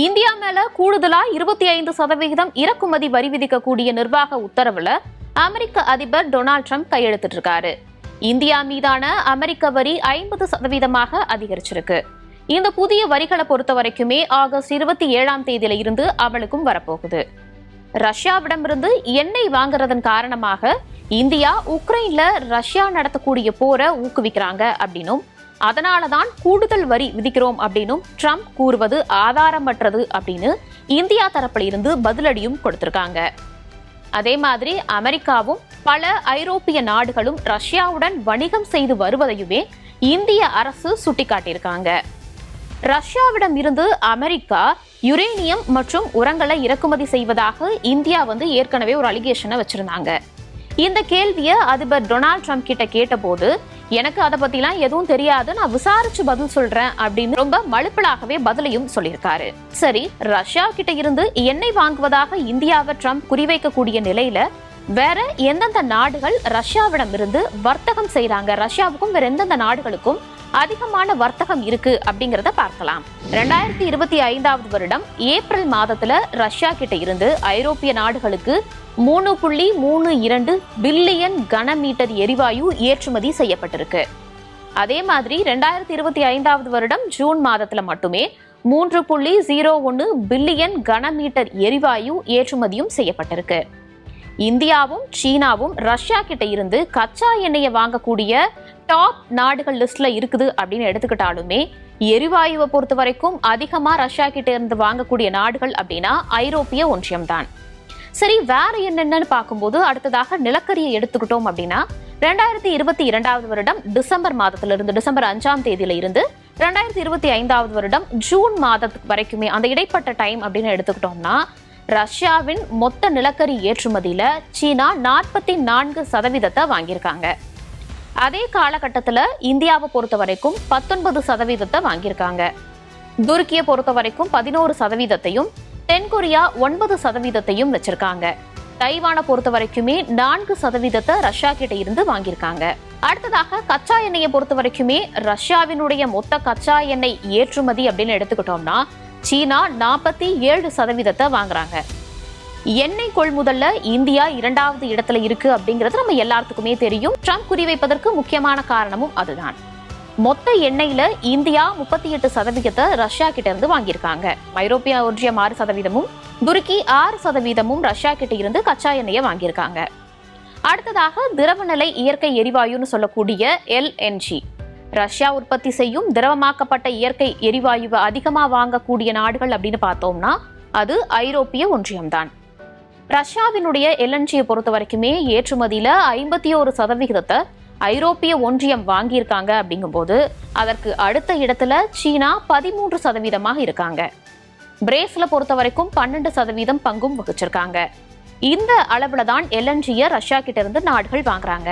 India மேல கூடுதலா இருபத்தி ஐந்து சதவிகிதம் இறக்குமதி வரி விதிக்கக்கூடிய நிர்வாக உத்தரவுல அமெரிக்க அதிபர் டொனால்ட் ட்ரம்ப் கையெழுத்திட்டு இருக்காரு இந்தியா மீதான அமெரிக்க வரி ஐம்பது சதவீதமாக அதிகரிச்சிருக்கு. இந்த புதிய வரிகளை பொறுத்த வரைக்குமே ஆகஸ்ட் இருபத்தி ஏழாம் தேதியில இருந்து அவளுக்கும் வரப்போகுது. ரஷ்யாவிடமிருந்து எண்ணெய் வாங்குறதன் காரணமாக இந்தியா உக்ரைன்ல ரஷ்யா நடத்தக்கூடிய போரை ஊக்குவிக்கிறாங்க அப்படின்னும் அதனால தான் கூடுதல் வரி விதிக்கிறோம் அப்படின்னும் ட்ரம்ப் கூறுவது ஆதாரமற்றது அப்படின்னு இந்தியா தரப்பில் இருந்து பதிலடியும் கொடுத்திருக்காங்க. அதே மாதிரி அமெரிக்காவும் பல ஐரோப்பிய நாடுகளும் ரஷ்யாவுடன் வணிகம் செய்து வருவதையுமே இந்திய அரசு சுட்டிக்காட்டியிருக்காங்க. ரஷ்யாவிடம் இருந்து அமெரிக்கா யுரேனியம் மற்றும் உரங்களை இறக்குமதி செய்வதாக இந்தியா வந்து ஏற்கனவே ஒரு அலிகேஷனை வச்சிருந்தாங்க. இந்த கேள்வியை அதிபர் டொனால்ட் ட்ரம்ப் கிட்ட கேட்டபோது எனக்கு அதை பத்திலாம் எதுவும் தெரியாது. நான் விசாரிச்சு பதில் சொல்றேன் அப்படின்னு ரொம்ப மழுப்பலாகவே பதிலையும் சொல்லியிருக்காரு. சரி ரஷ்யா கிட்ட இருந்து எண்ணெய் வாங்குவதாக இந்தியாவை ட்ரம்ப் குறிவைக்கக்கூடிய நிலையில வேற எந்தெந்த நாடுகள் ரஷ்யாவிடம் இருந்து வர்த்தகம் செய்யறாங்க ரஷ்யாவுக்கும் வேற எந்தெந்த நாடுகளுக்கும் அதிகமான வர்த்தகம் இருக்கு அப்படிங்கிறத பார்க்கலாம். ரெண்டாயிரத்தி இருபத்தி ஐந்தாவது வருடம் ஏப்ரல் மாதத்துல ரஷ்யா கிட்ட இருந்து ஐரோப்பிய நாடுகளுக்கு மூணு புள்ளி மூணு இரண்டு பில்லியன் கனமீட்டர் எரிவாயு ஏற்றுமதி செய்யப்பட்டிருக்கு. அதே மாதிரி ரெண்டாயிரத்தி இருபத்தி ஐந்தாவது வருடம் ஜூன் மாதத்துல மட்டுமே மூன்று புள்ளி ஜீரோ ஒன்று பில்லியன் கனமீட்டர் எரிவாயு ஏற்றுமதியும் செய்யப்பட்டிருக்கு. இந்தியாவும் சீனாவும் ரஷ்யா கிட்ட இருந்து கச்சா எண்ணெயை வாங்கக்கூடிய டாப் நாடுகள் லிஸ்ட்ல இருக்குது அப்படின்னு எடுத்துக்கிட்டாலுமே எரிவாயுவை பொறுத்த வரைக்கும் அதிகமா ரஷ்யா கிட்ட இருந்து வாங்கக்கூடிய நாடுகள் அப்படின்னா ஐரோப்பிய ஒன்றியம் தான் சரி வேற என்னென்னு பார்க்கும்போது அடுத்ததாக நிலக்கரியை எடுத்துக்கிட்டோம் அப்படின்னா ரெண்டாயிரத்தி இருபத்தி இரண்டாவது வருடம் டிசம்பர் மாதத்திலிருந்து டிசம்பர் அஞ்சாம் தேதியில இருந்து ரெண்டாயிரத்தி இருபத்தி ஐந்தாவது வருடம் ஜூன் மாதத்துக்கு வரைக்குமே அந்த இடைப்பட்ட டைம் அப்படின்னு எடுத்துக்கிட்டோம்னா ரஷ்யாவின் மொத்த நிலக்கரி ஏற்றுமதியில சீனா நாற்பத்தி நான்கு சதவீதத்தை வாங்கியிருக்காங்க. அதே காலகட்டத்தில் இந்தியாவை பொறுத்த வரைக்கும் பத்தொன்பது சதவீதத்தை வாங்கியிருக்காங்க. துருக்கியை பொறுத்த வரைக்கும் பதினோரு சதவீதத்தையும் தென்கொரியா ஒன்பது சதவீதத்தையும் வச்சிருக்காங்க. தைவானை பொறுத்த வரைக்குமே நான்கு சதவீதத்தை ரஷ்யா கிட்ட இருந்து வாங்கியிருக்காங்க. அடுத்ததாக கச்சா எண்ணெயை பொறுத்த வரைக்குமே ரஷ்யாவினுடைய மொத்த கச்சா எண்ணெய் ஏற்றுமதி அப்படின்னு எடுத்துக்கிட்டோம்னா சீனா நாற்பத்தி ஏழு சதவீதத்தை வாங்குறாங்க. எண்ணெய் கொள்முதல்ல இந்தியா இரண்டாவது இடத்துல இருக்கு அப்படிங்கிறது நம்ம எல்லாத்துக்குமே தெரியும். ட்ரம்ப் குறிவைப்பதற்கு முக்கியமான காரணமும் அதுதான். மொத்த எண்ணெயில இந்தியா முப்பத்தி எட்டு சதவீதத்தை ரஷ்யா கிட்ட இருந்து வாங்கியிருக்காங்க. ஐரோப்பிய ஒன்றியம் ஆறு சதவீதமும் துருக்கி ஆறு சதவீதமும் ரஷ்யா கிட்ட இருந்து கச்சா எண்ணெயை வாங்கியிருக்காங்க. அடுத்ததாக திரவநிலை இயற்கை எரிவாயுன்னு சொல்லக்கூடிய எல்என்ஜி ரஷ்யா உற்பத்தி செய்யும் திரவமாக்கப்பட்ட இயற்கை எரிவாயுவை அதிகமாக வாங்கக்கூடிய நாடுகள் அப்படின்னு பார்த்தோம்னா அது ஐரோப்பிய ஒன்றியம்தான். ரஷ்யாவினுடைய எல்என்ஜியை பொறுத்த வரைக்குமே ஏற்றுமதியில் ஐம்பத்தி ஒரு சதவிகிதத்தை ஐரோப்பிய ஒன்றியம் வாங்கியிருக்காங்க அப்படிங்கும்போது அதற்கு அடுத்த இடத்துல சீனா பதிமூன்று சதவீதமாக இருக்காங்க. பிரேஸில் பொறுத்த வரைக்கும் பன்னெண்டு சதவீதம் பங்கும் வகிச்சிருக்காங்க. இந்த அளவில் தான் எல்என்ஜியை ரஷ்யா கிட்ட இருந்து நாடுகள் வாங்குறாங்க.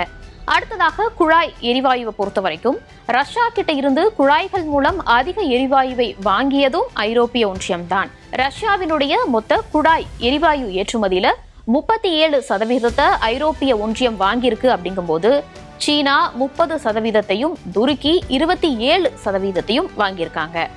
அடுத்ததாக குழாய் எரிவாயுவை பொறுத்த வரைக்கும் ரஷ்யா கிட்ட இருந்து குழாய்கள் மூலம் அதிக எரிவாயுவை வாங்கியதும் ஐரோப்பிய ஒன்றியம்தான். ரஷ்யாவினுடைய மொத்த குழாய் எரிவாயு ஏற்றுமதியில முப்பத்தி ஏழு சதவீதத்தை ஐரோப்பிய ஒன்றியம் வாங்கியிருக்கு அப்படிங்கும்போது சீனா முப்பது சதவீதத்தையும் துருக்கி இருபத்தி ஏழு சதவீதத்தையும் வாங்கியிருக்காங்க.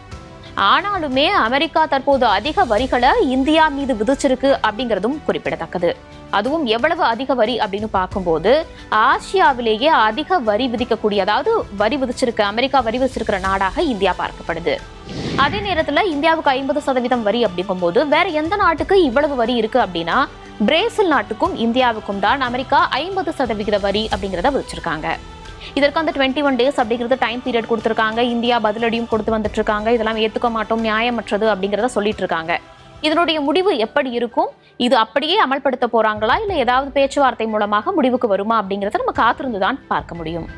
ஆனாலுமே அமெரிக்கா தற்போது அதிக வரிகளை இந்தியா மீது விதிச்சிருக்கு அப்படிங்கிறதும் குறிப்பிடத்தக்கது. அதுவும் எவ்வளவு அதிக வரி அப்படின்னு பார்க்கும்போது ஆசியாவிலேயே அதிக வரி விதிக்கக்கூடிய அதாவது வரி விதிச்சிருக்க அமெரிக்கா வரி விதிச்சிருக்கிற நாடாக இந்தியா பார்க்கப்படுது அதே நேரத்துல இந்தியாவுக்கு ஐம்பது சதவீதம் வரி அப்படிங்கும்போது வேற எந்த நாட்டுக்கு இவ்வளவு வரி இருக்கு அப்படின்னா பிரேசில் நாட்டுக்கும் இந்தியாவுக்கும் தான் அமெரிக்கா ஐம்பது சதவிகித வரி அப்படிங்கிறத விதிச்சிருக்காங்க. இதற்கு அந்த டுவெண்ட்டி ஒன் டேஸ் அப்படிங்கிறது டைம் பீரியட் கொடுத்துருக்காங்க. இந்தியா பதிலடியும் கொடுத்து வந்துட்டு இருக்காங்க இதெல்லாம் ஏத்துக்க மாட்டோம் நியாயமற்றது அப்படிங்கிறத சொல்லிட்டு இருக்காங்க இதனுடைய முடிவு எப்படி இருக்கும்? இது அப்படியே அமல்படுத்த போறாங்களா? இல்ல ஏதாவது பேச்சுவார்த்தை மூலமாக முடிவுக்கு வருமா அப்படிங்கறத நம்ம காத்திருந்து தான் பார்க்க முடியும்.